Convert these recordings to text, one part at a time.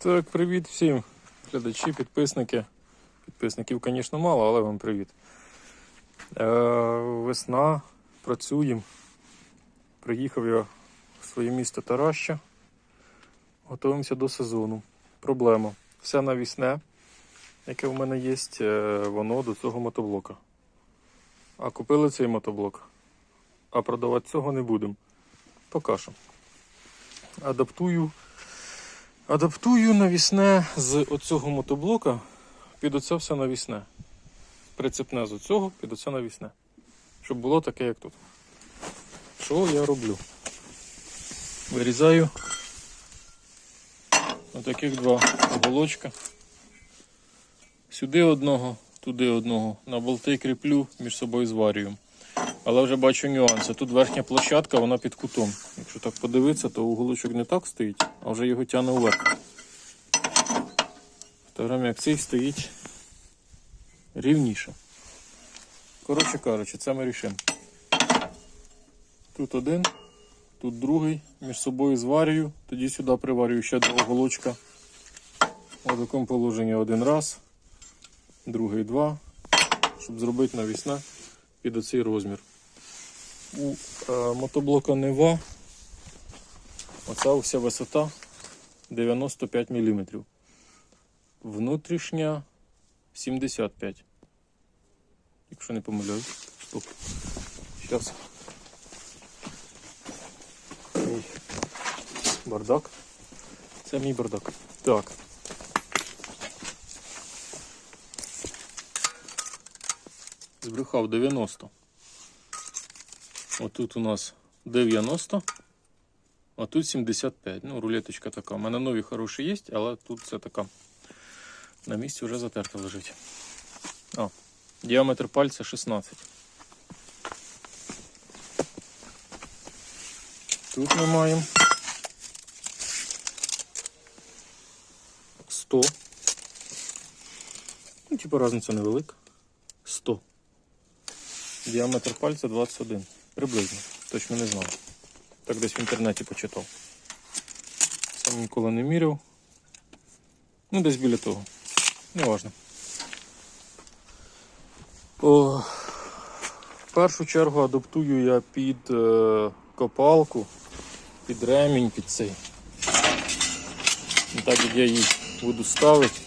Так, привіт всім глядачі, підписники. Підписників, звісно, мало, але вам привіт. Е, весна, працюємо. Приїхав я в своє місто Тараща. Готуємося до сезону. Проблема. Все навісне, яке в мене є, е, воно до цього мотоблока. А купили цей мотоблок, а продавати цього не будемо. Поки. Адаптую. Адаптую навісне з оцього мотоблока під оце все навісне. Прицепне з оцього під оце навісне. Щоб було таке, як тут. Що я роблю? Вирізаю отаких два уголочка. Сюди одного, туди одного. На болти кріплю, між собою зварюю. Але вже бачу нюанси. Тут верхня площадка, вона під кутом. Якщо так подивитися, то уголочок не так стоїть, а вже його тягне вверх. В то як цей стоїть рівніше. Коротше кажучи, це ми рішимо. Тут один, тут другий, між собою зварюю, тоді сюди приварюю ще до уголочка. У такому положенні один раз, другий два, щоб зробити навісне під оцей розмір. У е, мотоблока Нева оця вся висота 95 мм. Внутрішня 75. Якщо не помиляюсь. Стоп. Зараз. Мій бардак. Це мій бардак. Так. Збрехав 90. Отут у нас 90, а тут 75. Ну, рулеточка така. У мене нові хороші є, але тут це така. На місці вже затерта лежить. А, діаметр пальця 16. Тут ми маємо 100. Ну, типу, різниця невелика. 100. Діаметр пальця 21. Приблизно. Точно не знаю. Так десь в інтернеті почитав. Сам ніколи не міряв. Ну, десь біля того. Неважно. О, в першу чергу адаптую я під е, копалку, під ремінь, під цей. Так як я її буду ставити.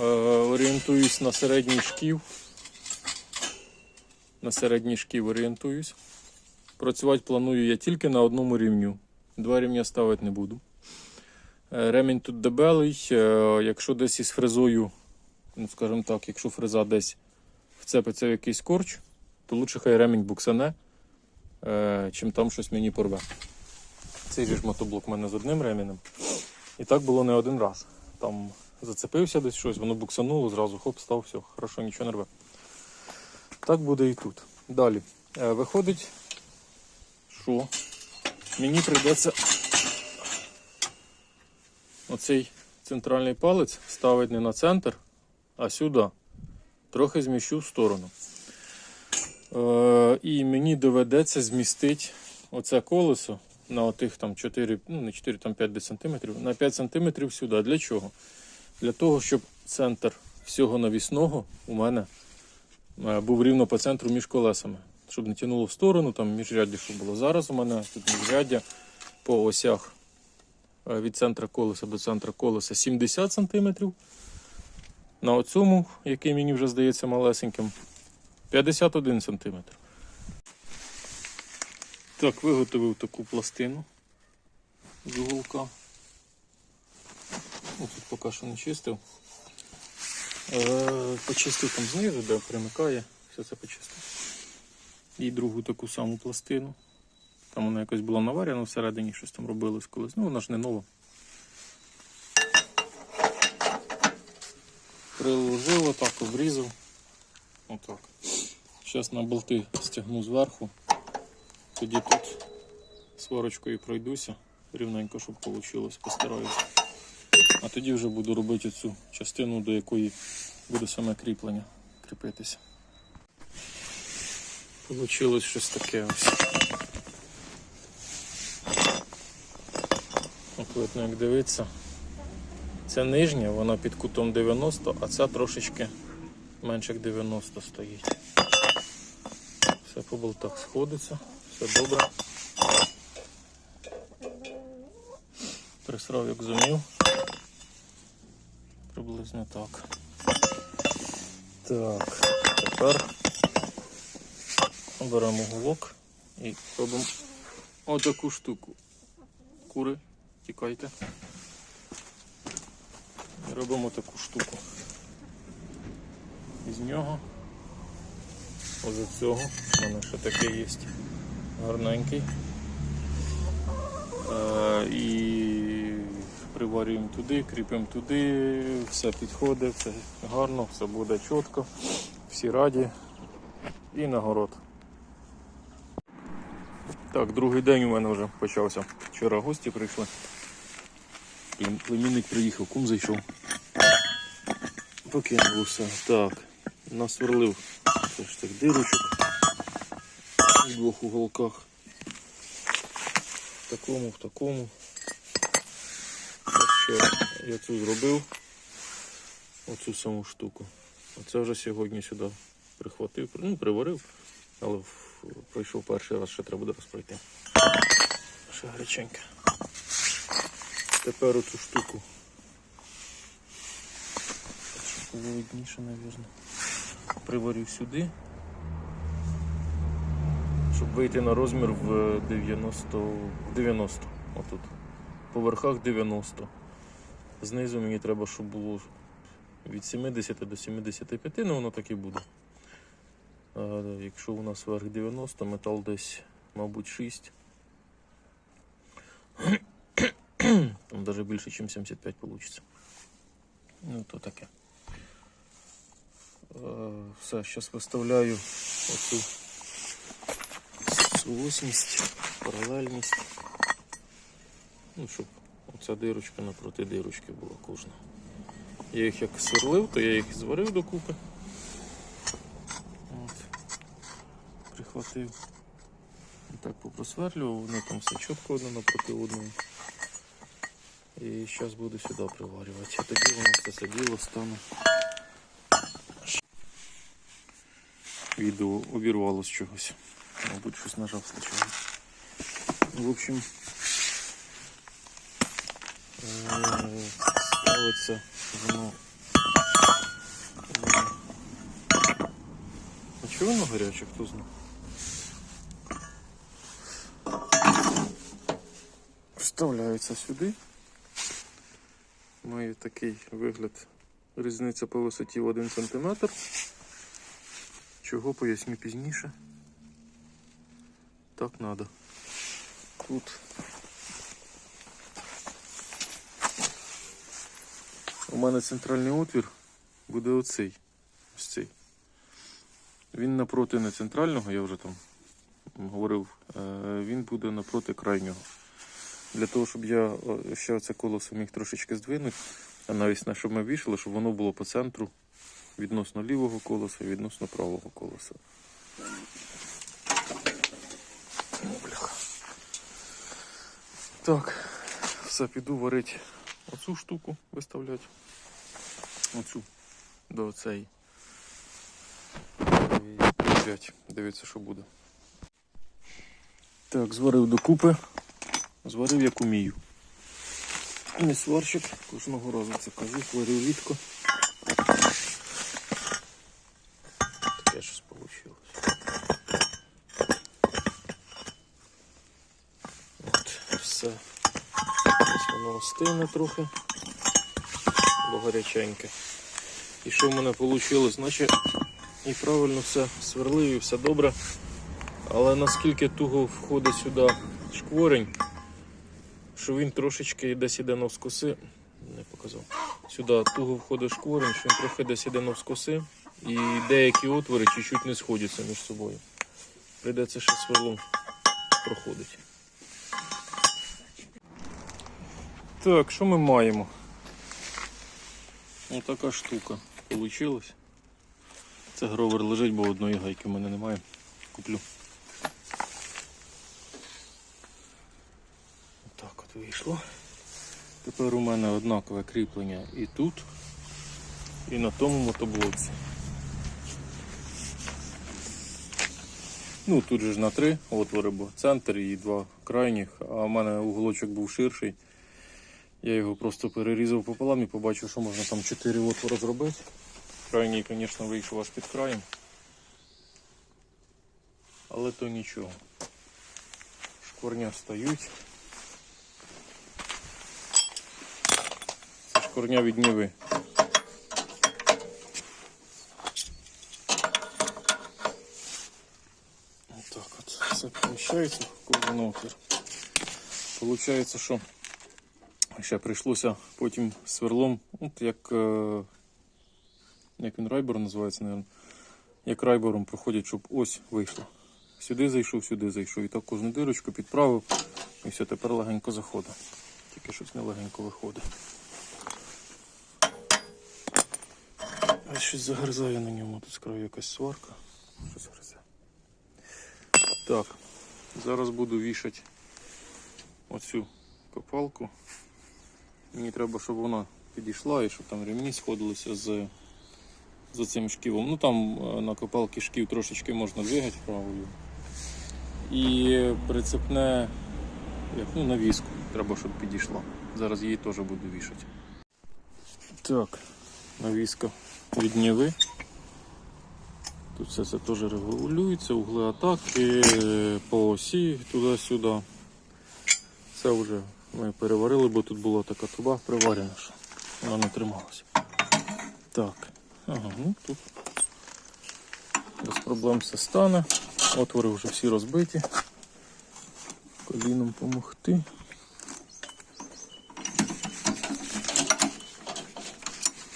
Е, орієнтуюсь на середній шків. На середній шків орієнтуюсь. Працювати планую я тільки на одному рівню. Два рівня ставити не буду. Е, Ремінь тут дебелий. е, Якщо десь із фрезою, ну скажімо так, якщо фреза десь вцепиться в якийсь корч, то лучше хай ремінь буксане, е, чим там щось мені порве. Цей же ж мотоблок у мене з одним ремінем. І так було не один раз. Там зацепився десь щось, воно буксануло, зразу хоп, став, все, хорошо, нічого не рве. Так буде і тут. Далі. Е, Виходить, що мені прийдеться оцей центральний палець ставити не на центр, а сюди. Трохи зміщу в сторону. Е, і мені доведеться змістити оце колесо на отих там 4, ну не 4, там 5 сантиметрів, на 5 сантиметрів сюди. Для чого? Для того, щоб центр всього навісного у мене був рівно по центру між колесами, щоб не тянуло в сторону, там міжряддя, щоб було. Зараз у мене тут міжряддя по осях е, від центра колеса до центра колеса 70 см. На оцьому, який мені вже здається малесеньким, 51 см. Так, виготовив таку пластину з уголка. Ну, тут поки що не чистив. Е, почистив там знизу, де примикає, все це почистив. І другу таку саму пластину. Там вона якось була наварена всередині, щось там робилось колись. Ну, вона ж не нова. Приложив отак, обрізав. Отак. Зараз на болти стягну зверху. Тоді тут сварочкою пройдуся рівненько, щоб вийшло, постараюся. А тоді вже буду робити цю частину, до якої буде саме кріплення кріпитися. Получилось щось таке ось. От видно, як дивиться. Це нижня, вона під кутом 90, а ця трошечки менше як 90 стоїть. Все по болтах сходиться, все добре. Присрав як зумів. Приблизно так. Так, тепер беремо гулок і робимо отаку штуку. Кури, тікайте. І робимо таку штуку. Із нього. Ось цього. У мене ще таке є. Гарненький. Е, і приварюємо туди, кріпимо туди, все підходить, все гарно, все буде чітко, всі раді і нагород. Так, другий день у мене вже почався. Вчора гості прийшли. Плем- Племінник приїхав, кум зайшов. Покинув усе. Так, насверлив все ж так дирочок в двох уголках. В такому, в такому. Я цю зробив. Оцю саму штуку. Оце вже сьогодні сюди прихватив, ну, приварив, але пройшов перший раз, ще треба буде розпройти. Ще гаряченьке. Тепер оцю штуку. Було видніше, мабуть. Приварю сюди. Щоб вийти на розмір в 90. в 90. Отут. По верхах 90. Знизу мені треба, щоб було від 70 до 75, ну воно так і буде. Якщо у нас верх 90, метал десь, мабуть, 6. Там навіть більше, ніж 75 вийде. Ну, то таке. Все, зараз виставляю оцю суосність, паралельність. Ну, щоб оця дирочка напроти дирочки була кожна. Я їх як сверлив, то я їх зварив докупи. От. Прихватив. І так попросверлював, вони там все чітко одне напроти одної. І зараз буду сюди приварювати. Тоді воно все це діло стане. Відео обірвало з чогось. Мабуть, щось нажав случайно. В общем, ставиться воно. А чого воно гаряче, хто знає? Вставляється сюди. Має такий вигляд. Різниця по висоті в 1 см. Чого поясню пізніше. Так надо. Тут у мене центральний отвір буде оцей. Ось цей. Він напроти не центрального, я вже там говорив, е, він буде напроти крайнього. Для того, щоб я ще це колесо міг трошечки здвинути, а навіть щоб ми вішали, щоб воно було по центру відносно лівого колеса і відносно правого колеса. Так, все, піду варити оцю штуку виставляти. Оцю до оцеї. І дивіться, що буде. Так, зварив докупи. Зварив як умію. Не сварщик, кожного разу це кажу, варив рідко. Таке щось вийшло. От, все. Ось воно остине трохи, бо гаряченьке. І що в мене вийшло? Наче і правильно все сверлив, і все добре. Але наскільки туго входить сюди шкворень, що він трошечки десь іде навскоси, не показав. Сюди туго входить шкворень, що він трохи десь іде навскоси, і деякі отвори чуть-чуть не сходяться між собою. Прийдеться ще сверлом проходить. Так, що ми маємо? Ось така штука получилась. Це гровер лежить, бо одної гайки в мене немає. Куплю. Так от вийшло. Тепер у мене однакове кріплення і тут, і на тому мотоблоці. Ну, тут же ж на три отвори, бо центр і два крайніх, а в мене уголочок був ширший. Я його просто перерізав пополам і побачив, що можна там 4 отвори зробити. Крайній, звісно, вийшов аж під краєм. Але то нічого. Шкорня стають. Це шкорня від Ніви. Так от все поміщається в кожен отвір. Получається, що ще прийшлося потім сверлом, от як, е, як він райбор називається, мабуть, як райбором проходять, щоб ось вийшло. Сюди зайшов, сюди зайшов. І так кожну дирочку підправив. І все, тепер легенько заходить. Тільки щось не легенько виходить. А щось загризає на ньому. Тут з якась сварка. Щось гризе. Так, зараз буду вішати оцю копалку. Мені треба, щоб вона підійшла і щоб там ремні сходилися з, з цим шківом. Ну там е, на копалці шків трошечки можна двигати правою. І прицепне як, ну, навіску треба, щоб підійшла. Зараз її теж буду вішати. Так, навіска від Ніви. Тут все це теж регулюється, угли атаки е, по осі туди-сюди. Це вже ми переварили, бо тут була така труба приварена, що вона не трималася. Так, ага, ну тут без проблем все стане. Отвори вже всі розбиті. Коліном помогти.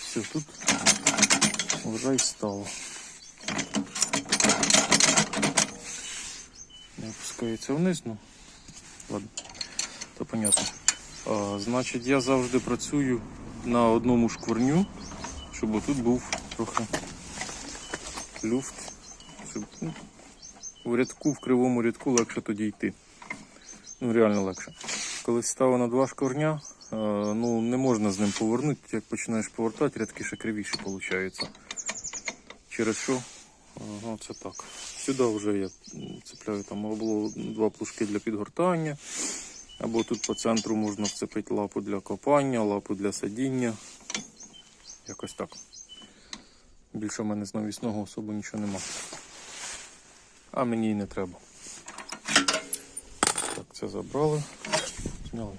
Все, тут вже й стало. Не опускається вниз, ну ладно, то понятно. Значить, я завжди працюю на одному шкварню, щоб тут був трохи люфт, щоб ну, в рядку, в кривому рядку легше тоді йти. Ну, реально легше. Коли ставив на два шкварня, ну не можна з ним повернути, як починаєш повертати, рядки ще кривіші виходить. Через що? Ага, це так. Сюди вже я цепляю там було два плужки для підгортання, або тут по центру можна вцепити лапу для копання, лапу для садіння. Якось так. Більше в мене з навісного особо нічого нема. А мені і не треба. Так, це забрали. Зняли.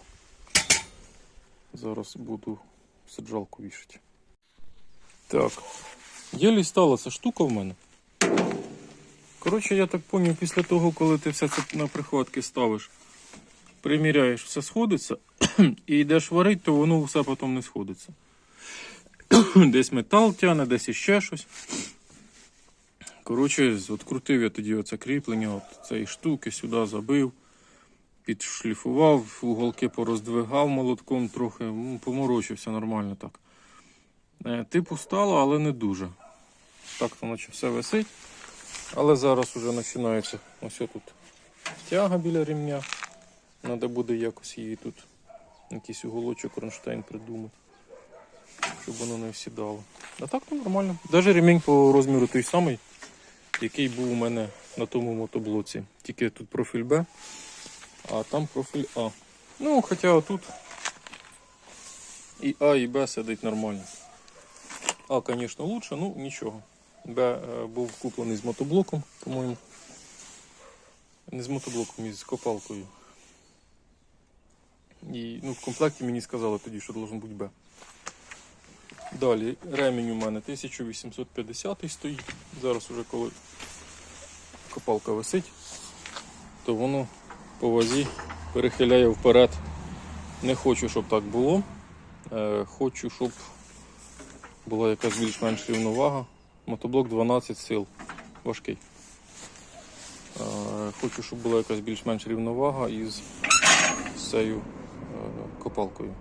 Зараз буду саджалку вішати. Так. Єлі стала ця штука в мене. Коротше, я так зрозумів, після того, коли ти все це на прихватки ставиш, приміряєш, все сходиться, і йдеш варити, то воно все потім не сходиться. десь метал тяне, десь іще щось. Коротше, от крутив я тоді оце кріплення, от цієї штуки сюди забив, підшліфував, уголки пороздвигав молотком трохи, поморочився нормально так. Е, Типу стало, але не дуже. Так то наче все висить. Але зараз вже починається ось тут тяга біля ремня. Треба буде якось її тут якийсь уголочок кронштейн придумати, щоб воно не всідало. А так то нормально. Навіть ремінь по розміру той самий, який був у мене на тому мотоблоці. Тільки тут профіль Б, а там профіль А. Ну, хоча отут і А, і Б сидить нормально. А, звісно, лучше, ну нічого. Б е, був куплений з мотоблоком, по-моєму. Не з мотоблоком, із копалкою. І ну, в комплекті мені сказали тоді, що должен бути Б. Далі ремінь у мене 1850 стоїть. Зараз уже коли копалка висить, то воно по вазі перехиляє вперед. Не хочу, щоб так було. Е, хочу, щоб була якась більш-менш рівновага. Мотоблок 12 сил. Важкий. Е, Хочу, щоб була якась більш-менш рівновага із цією копалкою.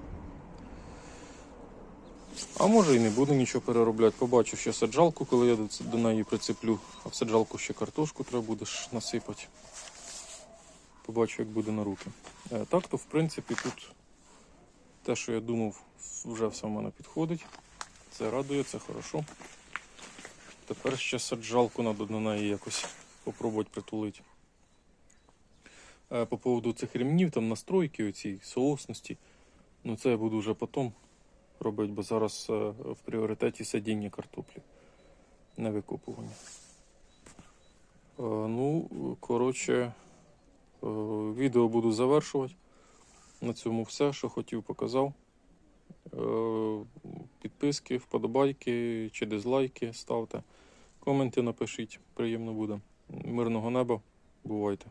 А може і не буду нічого переробляти. Побачу ще саджалку, коли я до, неї прицеплю. А в саджалку ще картошку треба буде насипати. Побачу, як буде на руки. Е, Так то, в принципі, тут Те, що я думав, вже все в мене підходить. Це радує, це хорошо. Тепер ще саджалку треба на неї якось попробувати притулити. Е, По поводу цих ремнів, там настройки, оці соосності. Ну це я буду вже потім робити, бо зараз е, в пріоритеті садіння картоплі, не викопування. Е, Ну, коротше, відео буду завершувати. На цьому все, що хотів, показав. Підписки, вподобайки чи дизлайки ставте. Коменти напишіть, приємно буде. Мирного неба. Бувайте.